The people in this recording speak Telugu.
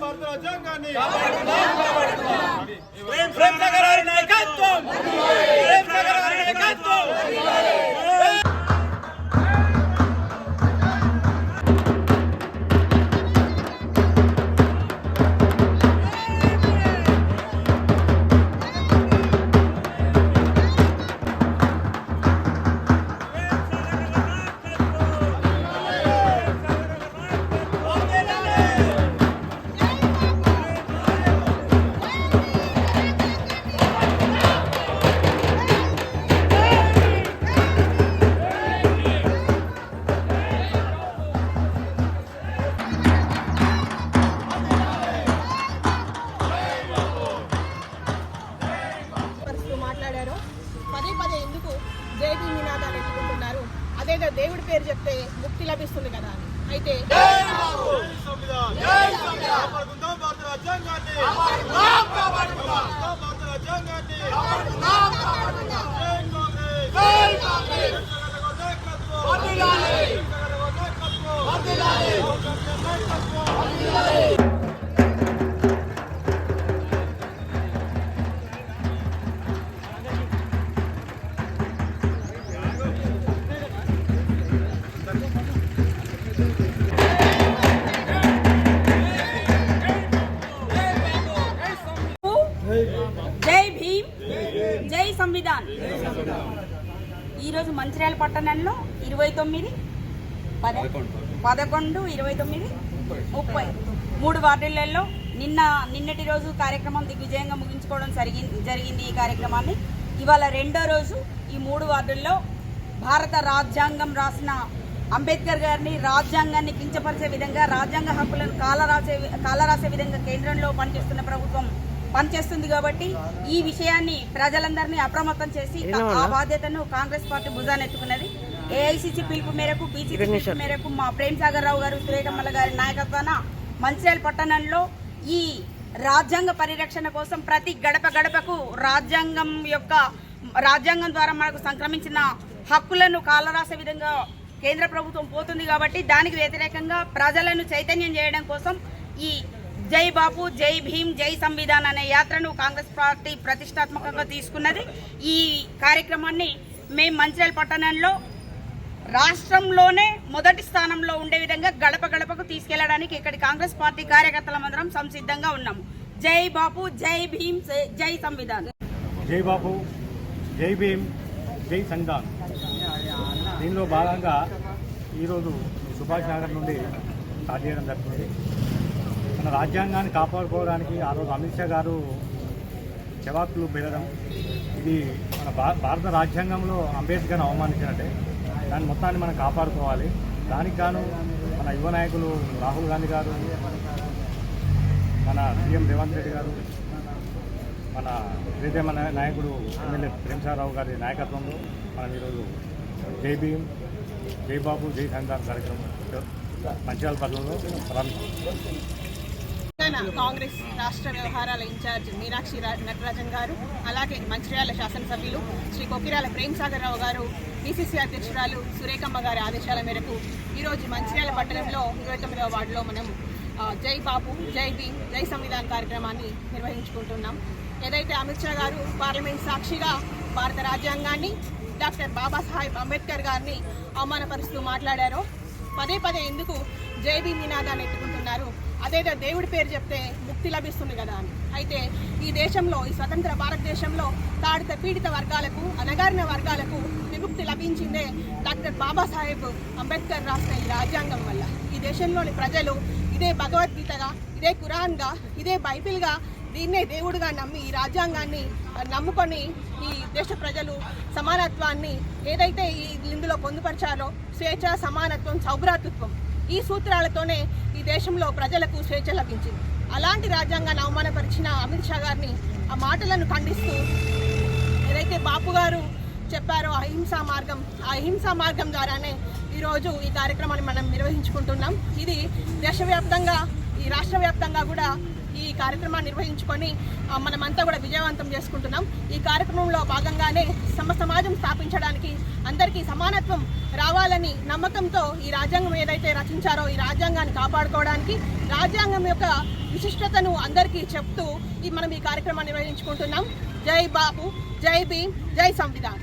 భారత రాజ్యాంగాన్ని ప్రేమ్ సాగర్ నాయకత్వం. ప్రేమ్ నగర్ గారి నాయకత్వం. లభిస్తుంది కదా అయితే రాజ్యాంగాన్ని! సంవిధాన్ ఈరోజు మంచిర్యాల పట్టణంలో ఇరవై తొమ్మిది పద- పదకొండు. ఇరవై తొమ్మిది ముప్పై. మూడు వార్డులలో నిన్న నిన్నటి రోజు కార్యక్రమం దిగ్విజయంగా ముగించుకోవడం జరిగింది జరిగింది ఈ కార్యక్రమాన్ని. ఇవాళ రెండో రోజు ఈ మూడు వార్డుల్లో భారత రాజ్యాంగం రాసిన అంబేద్కర్ గారిని రాజ్యాంగాన్ని కించపరిచే విధంగా రాజ్యాంగ హక్కులను కాలరాసే కాలరాసే విధంగా కేంద్రంలో పనిచేస్తున్న ప్రభుత్వం పనిచేస్తుంది కాబట్టి ఈ విషయాన్ని ప్రజలందరినీ అప్రమత్తం చేసి ఆ బాధ్యతను కాంగ్రెస్ పార్టీ భుజాన్ని ఎత్తుకున్నది. ఏఐసిసి పిలుపు మేరకు బీసీ పిలుపు మేరకు మా ప్రేమ్ సాగర్ రావు గారు సురేఖమ్మల గారి నాయకత్వాన మంచిర్యాల పట్టణంలో ఈ రాజ్యాంగ పరిరక్షణ కోసం ప్రతి గడప గడపకు రాజ్యాంగం యొక్క రాజ్యాంగం ద్వారా మనకు సంక్రమించిన హక్కులను కాలరాసే విధంగా కేంద్ర ప్రభుత్వం పోతుంది కాబట్టి దానికి వ్యతిరేకంగా ప్రజలను చైతన్యం చేయడం కోసం ఈ జై బాపు జై భీమ్ జై సంవిధాన్ అనే యాత్రను కాంగ్రెస్ పార్టీ ప్రతిష్టాత్మకంగా తీసుకున్నది. ఈ కార్యక్రమాన్ని మేము మంచిర్యాల పట్టణంలో రాష్ట్రంలోనే మొదటి స్థానంలో ఉండే విధంగా గడప గడపకు తీసుకెళ్ళడానికి ఇక్కడి కాంగ్రెస్ పార్టీ కార్యకర్తలమందరం సంసిద్ధంగా ఉన్నాము జై బాపు జై భీమ్ జై- జై సంవిధాన్. జై బాపు జై భీమ్ జై సంవిధాన్. దీనిలో భాగంగా ఈరోజు సుభాష్ నగర్ నుండి స్టార్ట్ చేయడం జరుగుతుంది. మన రాజ్యాంగాన్ని కాపాడుకోవడానికి ఆ రోజు అమిత్ షా గారు జవాబులు బెదడం ఇది మన భారత రాజ్యాంగంలో అంబేద్కర్ని అవమానించినట్టే. దాన్ని మొత్తాన్ని మనం కాపాడుకోవాలి. దానికి గాను మన యువ నాయకులు రాహుల్ గాంధీ గారు మన సీఎం రేవంత్ రెడ్డి గారు మన ఏదైతే నాయకుడు ఎమ్మెల్యే ప్రేమసారావు గారి నాయకత్వంలో మనం ఈరోజు జై భీమ్ జై బాబు జై సంధాన్ కార్యక్రమం మంచిర్యాల పట్టణంలో ప్రారంభించాం. కాంగ్రెస్ రాష్ట్ర వ్యవహారాల ఇన్ఛార్జ్ మీనాక్షి నటరాజన్ గారు అలాగే మంచిర్యాల శాసనసభ్యులు శ్రీ కొకిరాల ప్రేమ్ సాగర్ రావు గారు పిసిసి అధ్యక్షురాలు సురేఖమ్మ గారి ఆదేశాల మేరకు ఈరోజు మంచిర్యాల పట్టణంలో ఇరవై తొమ్మిదవ వార్డులో మనం జై బాపు జై భీమ్ జై సంవిధాన్ కార్యక్రమాన్ని నిర్వహించుకుంటున్నాం. ఏదైతే అమిత్ షా గారు పార్లమెంట్ సాక్షిగా భారత రాజ్యాంగాన్ని డాక్టర్ బాబాసాహెబ్ అంబేద్కర్ గారిని అవమానపరుస్తూ మాట్లాడారో పదే పదే ఎందుకు జై భీమ్ నినాదాన్ని ఎత్తుకుంటున్నారు? అదేదో దేవుడి పేరు చెప్తే ముక్తి లభిస్తుంది కదా అని. అయితే ఈ దేశంలో ఈ స్వతంత్ర భారతదేశంలో తాడిత పీడిత వర్గాలకు అనగారిన వర్గాలకు విముక్తి లభించిందే డాక్టర్ బాబాసాహెబ్ అంబేద్కర్ రాసిన ఈ రాజ్యాంగం వల్ల. ఈ దేశంలోని ప్రజలు ఇదే భగవద్గీతగా ఇదే కురాన్గా ఇదే బైబిల్గా దీన్నే దేవుడిగా నమ్మి ఈ రాజ్యాంగాన్ని నమ్ముకొని ఈ దేశ ప్రజలు సమానత్వాన్ని ఏదైతే ఈ ఇందులో పొందుపరిచారో స్వేచ్ఛ సమానత్వం సౌభ్రాతృత్వం ఈ సూత్రాలతోనే ఈ దేశంలో ప్రజలకు స్వేచ్ఛ లభించింది. అలాంటి రాజ్యాంగాన్ని అవమానపరిచిన అమిత్ షా గారిని ఆ మాటలను ఖండిస్తూ ఏదైతే బాపు గారు చెప్పారో అహింసా మార్గం ఆ అహింసా మార్గం ద్వారానే ఈరోజు ఈ కార్యక్రమాన్ని మనం నిర్వహించుకుంటున్నాం. ఇది దేశవ్యాప్తంగా ఈ రాష్ట్ర వ్యాప్తంగా కూడా ఈ కార్యక్రమాన్ని నిర్వహించుకొని మనమంతా కూడా విజయవంతం చేసుకుంటున్నాం. ఈ కార్యక్రమంలో భాగంగానే సమ సమాజం స్థాపించడానికి అందరికీ సమానత్వం రావాలని నమ్మకంతో ఈ రాజ్యాంగం ఏదైతే రచించారో ఈ రాజ్యాంగాన్ని కాపాడుకోవడానికి రాజ్యాంగం యొక్క విశిష్టతను అందరికీ చెప్తూ ఈ మనం ఈ కార్యక్రమాన్ని నిర్వహించుకుంటున్నాం. జై బాబు జై భీమ్ జై సంవిధాన్.